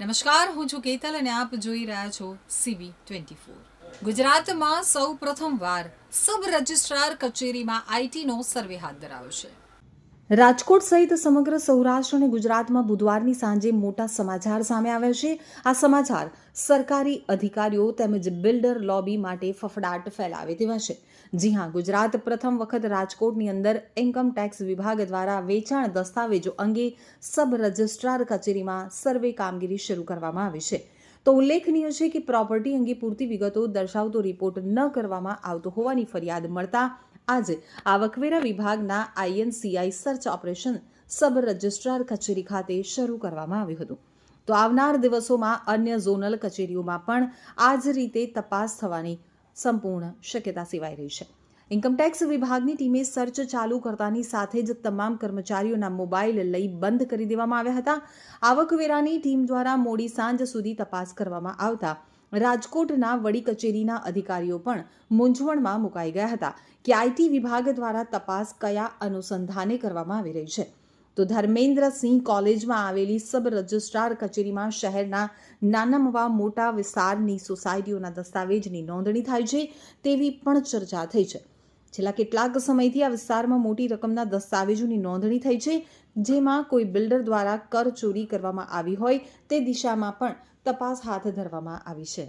નમસ્કાર, હું છું કેતલ અને આપ જોઈ રહ્યા છો સીબી ટ્વેન્ટી ફોર ગુજરાતમાં સૌ પ્રથમવાર સબ રજિસ્ટ્રાર કચેરીમાં આઈટીનો સર્વે હાથ ધરાયો છે. રાજકોટ સહિત સમગ્ર સૌરાષ્ટ્ર અને ગુજરાતમાં બુધવારની સાંજે મોટા સમાચાર સામે આવ્યા છે. આ સમાચાર સરકારી અધિકારીઓ તેમજ બિલ્ડર લોબી માટે ફફડાટ ફેલાવે તેવા છે. જી હા, ગુજરાત પ્રથમ વખત રાજકોટની અંદર ઇન્કમ ટેક્સ વિભાગ દ્વારા વેચાણ દસ્તાવેજો અંગે સબ રજિસ્ટ્રાર કચેરીમાં સર્વે કામગીરી શરૂ કરવામાં આવી છે. તો ઉલ્લેખનીય છે કે પ્રોપર્ટી અંગે પૂરતી વિગતો દર્શાવતો રિપોર્ટ ન કરવામાં આવતો હોવાની ફરિયાદ મળતા આજે આવકવેરા વિભાગના INCI search operation sub registrar કચેરી ખાતે શરૂ કરવામાં આવ્યું હતું. તો આવનાર દિવસોમાં અન્ય ઝોનલ કચેરીઓમાં પણ આ જ રીતે તપાસ થવાની સંપૂર્ણ શક્યતા સેવાઈ રહી છે. ઇન્કમટેક્સ વિભાગની ટીમે સર્ચ ચાલુ કરતાની સાથે જ તમામ કર્મચારીઓના મોબાઈલ લઈ બંધ કરી દેવામાં આવ્યા હતા. આવકવેરાની ટીમ દ્વારા મોડી સાંજ સુધી તપાસ કરવામાં આવતા રાજકોટના વડી કચેરીના અધિકારીઓ પણ મૂંઝવણમાં મુકાઈ ગયા હતા કે આઈટી વિભાગ દ્વારા તપાસ કયા અનુસંધાને કરવામાં આવી રહી છે. તો ધર્મેન્દ્રસિંહ કોલેજમાં આવેલી સબ રજિસ્ટ્રાર કચેરીમાં શહેરના નાનામવા મોટા વિસ્તારની સોસાયટીઓના દસ્તાવેજની નોંધણી થાય છે તેવી પણ ચર્ચા થઈ છે. છેલ્લા કેટલાક સમયથી આ વિસ્તારમાં મોટી રકમના દસ્તાવેજોની નોંધણી થઈ છે, જેમાં કોઈ બિલ્ડર દ્વારા કર ચોરી કરવામાં આવી હોય તે દિશામાં પણ તપાસ હાથ ધરવામાં આવી છે.